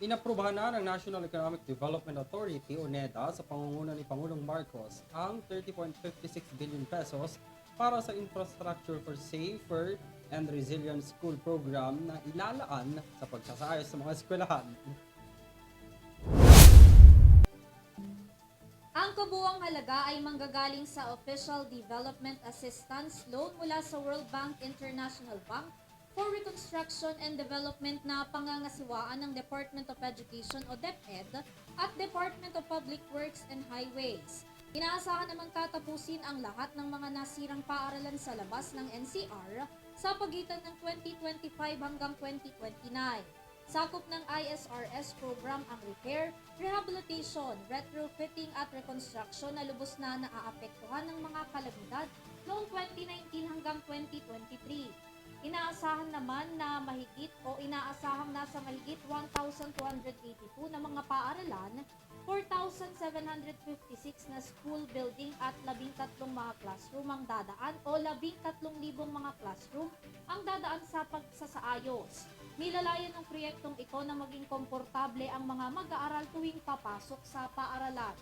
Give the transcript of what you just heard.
Inaprubahan na ng National Economic Development Authority o NEDA sa pangunguna ni Pangulong Marcos ang 30.56 billion pesos para sa Infrastructure for Safer and Resilient School Program na ilalaan sa pagsasayos sa mga eskwelahan. Ang kabuwang halaga ay manggagaling sa Official Development Assistance Loan mula sa World Bank International Bank for Reconstruction and Development na pangangasiwaan ng Department of Education o DepEd at Department of Public Works and Highways. Inaasahan naman tatapusin ang lahat ng mga nasirang paaralan sa labas ng NCR sa pagitan ng 2025 hanggang 2029. Sakop ng ISRS program ang repair, rehabilitation, retrofitting at reconstruction na lubos na naaapektuhan ng mga kalamidad noong 2019 hanggang 2023. Inaasahan naman na mahigit o inaasahang nasa mahigit 1,282 na mga paaralan, 4,756 na school building at 13 mga classroom ang dadaan o 13,000 mga classroom ang dadaan sa pagsasaayos. Nilalayan ng proyektong ito na maging komportable ang mga mag-aaral tuwing papasok sa paaralan.